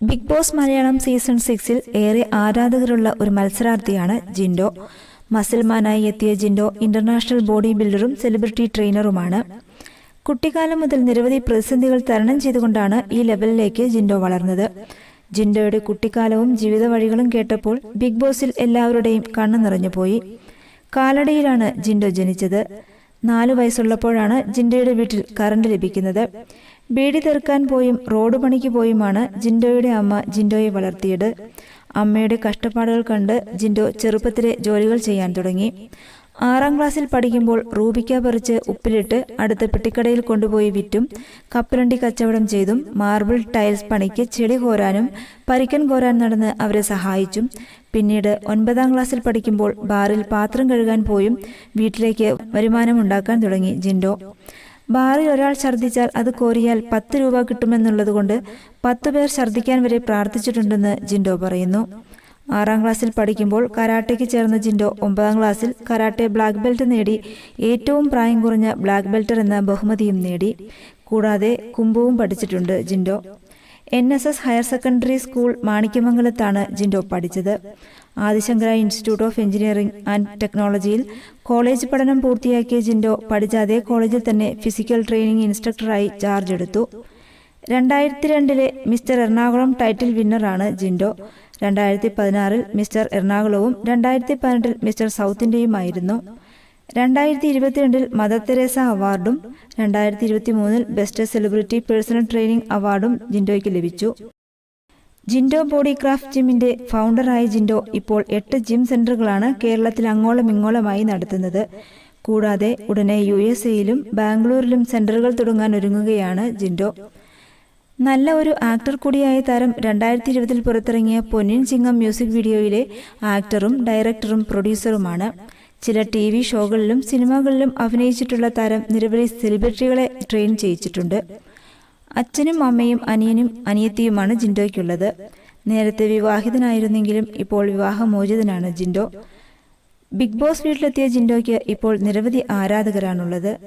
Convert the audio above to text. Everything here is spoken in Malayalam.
ബിഗ് ബോസ് മലയാളം സീസൺ സിക്സിൽ ഏറെ ആരാധകരുള്ള ഒരു മത്സരാർത്ഥിയാണ് ജിൻഡോ. മസിൽമാനായി എത്തിയ ജിൻഡോ ഇന്റർനാഷണൽ ബോഡി ബിൽഡറും സെലിബ്രിറ്റി ട്രെയിനറുമാണ്. കുട്ടിക്കാലം മുതൽ നിരവധി പ്രതിസന്ധികൾ തരണം ചെയ്തുകൊണ്ടാണ് ഈ ലെവലിലേക്ക് ജിൻഡോ വളർന്നത്. ജിൻഡോയുടെ കുട്ടിക്കാലവും ജീവിത വഴികളും കേട്ടപ്പോൾ ബിഗ് ബോസിൽ എല്ലാവരുടെയും കണ്ണു നിറഞ്ഞുപോയി കാലടിയിലാണ് ജിൻഡോ ജനിച്ചത്. നാലു വയസ്സുള്ളപ്പോഴാണ് ജിൻഡോയുടെ വീട്ടിൽ കറണ്ട് ലഭിക്കുന്നത്. ബീഡി തീർക്കാൻ പോയും റോഡ് പണിക്ക് പോയുമാണ് ജിൻഡോയുടെ അമ്മ ജിൻഡോയെ വളർത്തിയത്. അമ്മയുടെ കഷ്ടപ്പാടുകൾ കണ്ട് ജിൻഡോ ചെറുപ്പത്തിലെ ജോലികൾ ചെയ്യാൻ തുടങ്ങി. ആറാം ക്ലാസ്സിൽ പഠിക്കുമ്പോൾ റൂബിക്ക പറിച്ച് ഉപ്പിലിട്ട് അടുത്ത പെട്ടിക്കടയിൽ കൊണ്ടുപോയി വിറ്റും കപ്പലണ്ടി കച്ചവടം ചെയ്തും മാർബിൾ ടൈൽസ് പണിക്ക് ചെടി കോരാനും പരിക്കൻ കോരാൻ നടന്ന് അവരെ സഹായിച്ചും. പിന്നീട് ഒൻപതാം ക്ലാസ്സിൽ പഠിക്കുമ്പോൾ ബാറിൽ പാത്രം കഴുകാൻ പോയും വീട്ടിലേക്ക് വരുമാനമുണ്ടാക്കാൻ തുടങ്ങി ജിൻഡോ. ബാറിൽ ഒരാൾ ഛർദ്ദിച്ചാൽ അത് കോരിയാൽ പത്ത് രൂപ കിട്ടുമെന്നുള്ളതുകൊണ്ട് പത്ത് പേർ ഛർദ്ദിക്കാൻ വരെ പ്രാർത്ഥിച്ചിട്ടുണ്ടെന്ന് ജിൻഡോ പറയുന്നു. ആറാം ക്ലാസ്സിൽ പഠിക്കുമ്പോൾ കരാട്ടയ്ക്ക് ചേർന്ന ജിൻഡോ ഒമ്പതാം ക്ലാസ്സിൽ കരാട്ടെ ബ്ലാക്ക് ബെൽറ്റ് നേടി ഏറ്റവും പ്രായം കുറഞ്ഞ ബ്ലാക്ക് ബെൽറ്റർ എന്ന ബഹുമതിയും നേടി. കൂടാതെ കുംഭവും പഠിച്ചിട്ടുണ്ട് Jindo. N S S higher secondary school മാണിക്യമംഗലത്താണ് Jindo പഠിച്ചത്. Adishankara institute of engineering and ടെക്നോളജിയിൽ കോളേജ് പഠനം പൂർത്തിയാക്കിയ ജിൻഡോ പഠിച്ച അതേ കോളേജിൽ തന്നെ ഫിസിക്കൽ ട്രെയിനിംഗ് ഇൻസ്ട്രക്ടറായി ചാർജ് എടുത്തു. രണ്ടായിരത്തി രണ്ടിലെ മിസ്റ്റർ എറണാകുളം ടൈറ്റിൽ വിന്നറാണ് ജിൻഡോ. രണ്ടായിരത്തി പതിനാറിൽ മിസ്റ്റർ എറണാകുളവും രണ്ടായിരത്തി പതിനെട്ടിൽ മിസ്റ്റർ സൗത്ത് ആയിരുന്നു രണ്ടായിരത്തി ഇരുപത്തിരണ്ടിൽ മദർ തെരേസ അവാർഡും രണ്ടായിരത്തി ഇരുപത്തി മൂന്നിൽ ബെസ്റ്റ് സെലിബ്രിറ്റി പേഴ്സണൽ ട്രെയിനിംഗ് അവാർഡും ജിൻഡോയ്ക്ക് ലഭിച്ചു. ജിൻഡോ ബോഡി ക്രാഫ്റ്റ് ജിമ്മിന്റെ ഫൗണ്ടറായ ജിൻഡോ ഇപ്പോൾ എട്ട് ജിം സെന്ററുകളാണ് കേരളത്തിൽ അങ്ങോളം ഇങ്ങോളമായി നടത്തുന്നത്. കൂടാതെ ഉടനെ യു എസ് എയിലും ബാംഗ്ലൂരിലും സെന്ററുകൾ തുടങ്ങാൻ ഒരുങ്ങുകയാണ് ജിൻഡോ. നല്ല ഒരു ആക്ടർ കൂടിയായ താരം രണ്ടായിരത്തി ഇരുപതിൽ പുറത്തിറങ്ങിയ പൊന്നിൻ ചിങ്ങം മ്യൂസിക് വീഡിയോയിലെ ആക്ടറും ഡയറക്ടറും പ്രൊഡ്യൂസറുമാണ്. ചില ടി വി ഷോകളിലും സിനിമകളിലും അഭിനയിച്ചിട്ടുള്ള താരം നിരവധി സെലിബ്രിറ്റികളെ ട്രെയിൻ ചെയ്യിച്ചിട്ടുണ്ട്. അച്ഛനും അമ്മയും അനിയനും അനിയത്തിയുമാണ് ജിൻഡോയ്ക്കുള്ളത്. നേരത്തെ വിവാഹിതനായിരുന്നെങ്കിലും ഇപ്പോൾ വിവാഹമോചിതനാണ് ജിൻഡോ. ബിഗ് ബോസ് വീട്ടിലെത്തിയ ജിൻഡോയ്ക്ക് ഇപ്പോൾ നിരവധി ആരാധകരാണുള്ളത്.